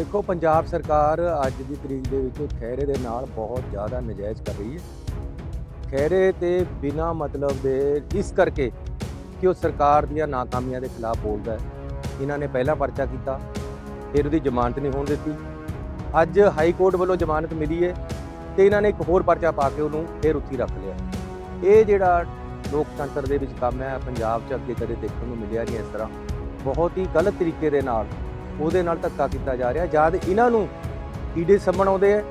ਦੇਖੋ, ਪੰਜਾਬ ਸਰਕਾਰ ਅੱਜ ਦੀ ਤਰੀਕ ਦੇ ਵਿੱਚ ਖਹਿਰੇ ਦੇ ਨਾਲ ਬਹੁਤ ਜ਼ਿਆਦਾ ਨਜਾਇਜ਼ ਕਰ ਰਹੀ ਹੈ। ਖਹਿਰੇ ਤੇ ਬਿਨਾ ਮਤਲਬ ਦੇ ਇਸ ਕਰਕੇ ਕਿ ਉਹ ਸਰਕਾਰ ਦੀਆਂ ਨਾਕਾਮੀਆਂ ਦੇ ਖਿਲਾਫ ਬੋਲਦਾ ਹੈ। ਇਹਨਾਂ ਨੇ ਪਹਿਲਾ ਪਰਚਾ ਕੀਤਾ, ਫਿਰ ਉਹਦੀ ਜ਼ਮਾਨਤ ਨਹੀਂ ਹੋਣ ਦਿੱਤੀ। ਅੱਜ ਹਾਈ ਕੋਰਟ ਵੱਲੋਂ ਜ਼ਮਾਨਤ ਮਿਲੀ ਹੈ ਤੇ ਇਹਨਾਂ ਨੇ ਇੱਕ ਹੋਰ ਪਰਚਾ ਪਾ ਕੇ ਉਹਨੂੰ ਫਿਰ ਉੱਥੇ ਰੱਖ ਲਿਆ ਇਹ ਜਿਹੜਾ ਲੋਕਤੰਤਰ ਦੇ ਵਿੱਚ ਕੰਮ ਹੈ, ਪੰਜਾਬ 'ਚ ਅੱਗੇ ਕਦੇ ਦੇਖਣ ਨੂੰ ਮਿਲਿਆ ਨਹੀਂ ਇਸ ਤਰ੍ਹਾਂ। ਬਹੁਤ ਹੀ ਗਲਤ ਤਰੀਕੇ ਦੇ ਨਾਲ ਉਹਦੇ ਨਾਲ ਧੱਕਾ ਕੀਤਾ ਜਾ ਰਿਹਾ। ਜਦ ਇਹਨਾਂ ਨੂੰ ਈਡੇ ਸੰਮਣ ਆਉਂਦੇ ਆ।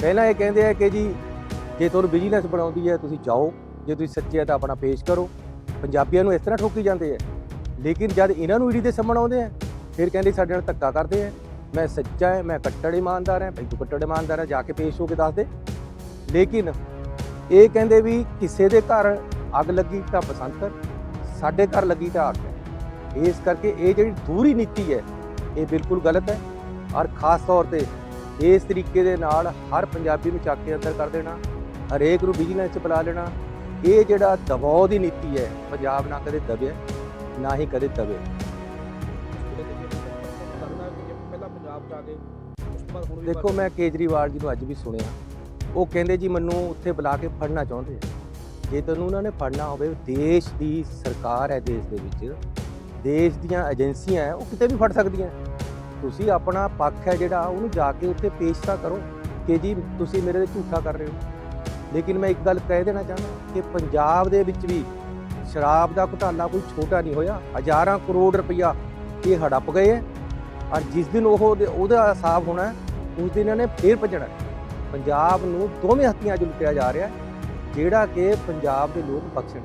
ਪਹਿਲਾਂ ਇਹ ਕਹਿੰਦੇ ਆ ਕਿ ਜੀ, ਜੇ ਤੁਹਾਨੂੰ ਬਿਜ਼ਨਸ ਬਣਾਉਂਦੀ ਹੈ, ਤੁਸੀਂ ਜਾਓ। ਜੇ ਤੁਸੀਂ ਸੱਚੇ ਆ ਤਾਂ ਆਪਣਾ ਪੇਸ਼ ਕਰੋ। ਪੰਜਾਬੀਆਂ ਨੂੰ ਇਸ ਤਰ੍ਹਾਂ ਠੋਕੀ ਜਾਂਦੇ ਆ। ਲੇਕਿਨ ਜਦ ਇਹਨਾਂ ਨੂੰ ਈਡੀ ਦੇ ਸੰਮਣ ਆਉਂਦੇ ਆ, ਫਿਰ ਕਹਿੰਦੇ ਸਾਡੇ ਨਾਲ ਧੱਕਾ ਕਰਦੇ ਆ। ਮੈਂ ਸੱਚਾ ਹੈ ਮੈਂ ਕੱਟੜ ਇਮਾਨਦਾਰ ਹਾਂ ਭਾਈ ਤੂੰ ਕੱਟੜ ਇਮਾਨਦਾਰ ਹੈ ਜਾ ਕੇ ਪੇਸ਼ ਹੋ ਕੇ ਦੱਸ ਦੇ। ਲੇਕਿਨ ਇਹ ਕਹਿੰਦੇ ਵੀ ਕਿਸੇ ਦੇ ਘਰ ਅੱਗ ਲੱਗੀ ਤਾਂ ਪਸੰਦ ਕਰ ਸਾਡੇ ਘਰ ਲੱਗੀ ਤਾਂ ਅੱਗ। ਇਸ ਕਰਕੇ ਇਹ ਜਿਹੜੀ ਦੂਰੀ ਨੀਤੀ ਹੈ ਇਹ ਬਿਲਕੁਲ ਗਲਤ ਹੈ। ਔਰ ਖਾਸ ਤੌਰ ਤੇ ਇਸ ਤਰੀਕੇ ਦੇ ਨਾਲ ਹਰ ਪੰਜਾਬੀ ਨੂੰ ਚੱਕ ਕੇ ਅੰਦਰ ਕਰ ਦੇਣਾ, ਹਰੇਕ ਨੂੰ ਬਿਜ਼ਨਸ 'ਚ ਬੁਲਾ ਲੈਣਾ, ਇਹ ਜਿਹੜਾ ਦਬਾਅ ਦੀ ਨੀਤੀ ਹੈ, ਪੰਜਾਬ ਨਾ ਕਦੇ ਦਬਿਆ ਨਾ ਹੀ ਕਦੇ ਦਬੇ। ਦੇਖੋ, ਮੈਂ ਕੇਜਰੀਵਾਲ ਜੀ ਨੂੰ ਅੱਜ ਵੀ ਸੁਣਿਆ। ਉਹ ਕਹਿੰਦੇ ਜੀ, ਮੈਨੂੰ ਉੱਥੇ ਬੁਲਾ ਕੇ ਫੜਨਾ ਚਾਹੁੰਦੇ ਆ। ਜੇ ਤੈਨੂੰ ਉਹਨਾਂ ਨੇ ਫੜਨਾ ਹੋਵੇ, ਦੇਸ਼ ਦੀ ਸਰਕਾਰ ਹੈ, ਦੇਸ਼ ਦੇ ਵਿੱਚ। ਦੇਸ਼ ਦੀਆਂ ਏਜੰਸੀਆਂ ਹੈ, ਉਹ ਕਿਤੇ ਵੀ ਫੜ ਸਕਦੀਆਂ ਤੁਸੀਂ ਆਪਣਾ ਪੱਖ ਹੈ ਜਿਹੜਾ, ਉਹਨੂੰ ਜਾ ਕੇ ਉੱਥੇ ਪੇਸ਼ ਤਾਂ ਕਰੋ ਕਿ ਜੀ ਤੁਸੀਂ ਮੇਰੇ ਤੇ ਝੂਠਾ ਕਰ ਰਹੇ ਹੋ। ਲੇਕਿਨ ਮੈਂ ਇੱਕ ਗੱਲ ਕਹਿ ਦੇਣਾ ਚਾਹੁੰਦਾ ਕਿ ਪੰਜਾਬ ਦੇ ਵਿੱਚ ਵੀ ਸ਼ਰਾਬ ਦਾ ਘੁਟਾਲਾ ਕੋਈ ਛੋਟਾ ਨਹੀਂ ਹੋਇਆ। ਹਜ਼ਾਰਾਂ ਕਰੋੜ ਰੁਪਈਆ ਇਹ ਹੜੱਪ ਗਏ ਹੈ ਔਰ ਜਿਸ ਦਿਨ ਉਹ ਉਹਦਾ ਹਿਸਾਬ ਹੋਣਾ ਉਸ ਦਿਨ ਇਹਨਾਂ ਨੇ ਫੇਰ ਭੱਜਣਾ ਪੰਜਾਬ ਨੂੰ ਦੋਵੇਂ ਹੱਥੀਆਂ 'ਚ ਲੁੱਟਿਆ ਜਾ ਰਿਹਾ ਜਿਹੜਾ ਕਿ ਪੰਜਾਬ ਦੇ ਲੋਕ ਬਖਸ਼ਣ